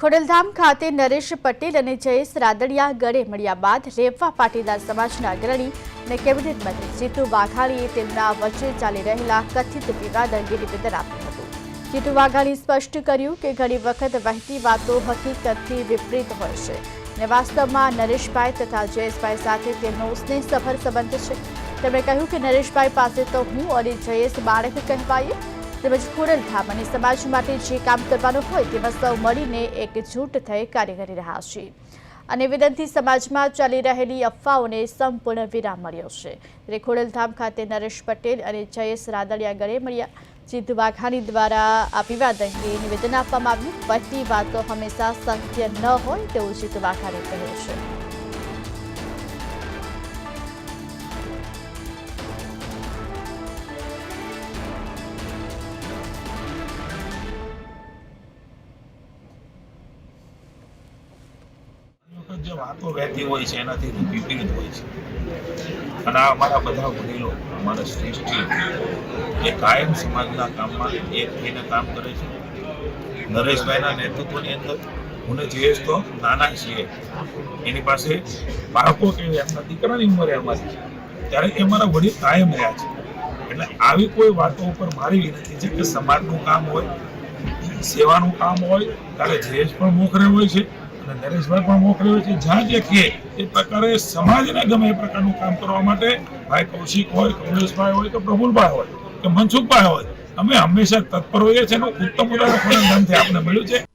ખોડલધામ ખાતે નરેશ પટેલ અને જયેશ રાદડિયા ગળે મળ્યા બાદ રેવવા પાટીદાર સમાજના અગ્રણી અને કેબિનેટ મંત્રી જીતુ વાઘાણીએ તેમના વચ્ચે ચાલી રહેલા કથિત વિવાદ અંગે નિવેદન આપ્યું હતું. જીતુ વાઘાણી સ્પષ્ટ કર્યું કે ઘણી વખત વહેતી વાતો હકીકતથી વિપરીત હોય છે અને વાસ્તવમાં નરેશભાઈ તથા જયેશભાઈ સાથે તેમનો સ્નેહસભર સંબંધ છે. તેમણે કહ્યું કે નરેશભાઈ પાસે તો હું અને જયેશ બાળક કહેવાઈએ તેમજ ખોડલધામ અને સમાજ માટે જે કામ કરવાનું હોય તેમાં સૌ મળીને એકજૂટ થઈ કાર્ય કરી રહ્યા છે. આ નિવેદનથી સમાજમાં ચાલી રહેલી અફવાઓને સંપૂર્ણ વિરામ મળ્યો છે. ત્યારે ખોડલધામ ખાતે નરેશ પટેલ અને જયેશ રાદડિયા ગળે મળ્યા. જીત વાઘાણી દ્વારા આ વિવાદ અંગે નિવેદન આપવામાં આવ્યું. બધી વાતો હંમેશા સત્ય ન હોય તેવું જીત વાઘાણી કહ્યું છે. જે વાતો વહેતી હોય છે, એનાથી વિપરીત હોય છે. અને આ અમારા બધા વડીલો, અમારા શ્રેષ્ઠી, એ કાયમ સમાજના કામમાં એક થઈને કામ કરે છે. નરેશભાઈના નેતૃત્વની અંદર, હું ને જયેશ તો નાના છીએ. એની પાસે બાળકો કે એમના દીકરાની ઉંમરે અમારી છે. ત્યારે એ મારા વડીલ કાયમ રહ્યા છે. એટલે આવી કોઈ વાતો ઉપર મારી વિનંતી છે કે સમાજનું કામ હોય, સેવાનું કામ હોય, ત્યારે જયેશ પણ મોખરે હોય છે. અને નરેશભાઈ પણ મોકલ્યો છે. જ્યાં જે કહે એ પ્રકારે સમાજને ગમે એ પ્રકારનું કામ કરવા માટે ભાઈ કૌશિક હોય, કમલેશભાઈ હોય કે પ્રફુલભાઈ હોય કે મનસુખભાઈ હોય, અમે હંમેશા તત્પર હોઈએ છીએ અને ઉત્તમ ઉદાહરણ ખોરાક આપને મળ્યું છે.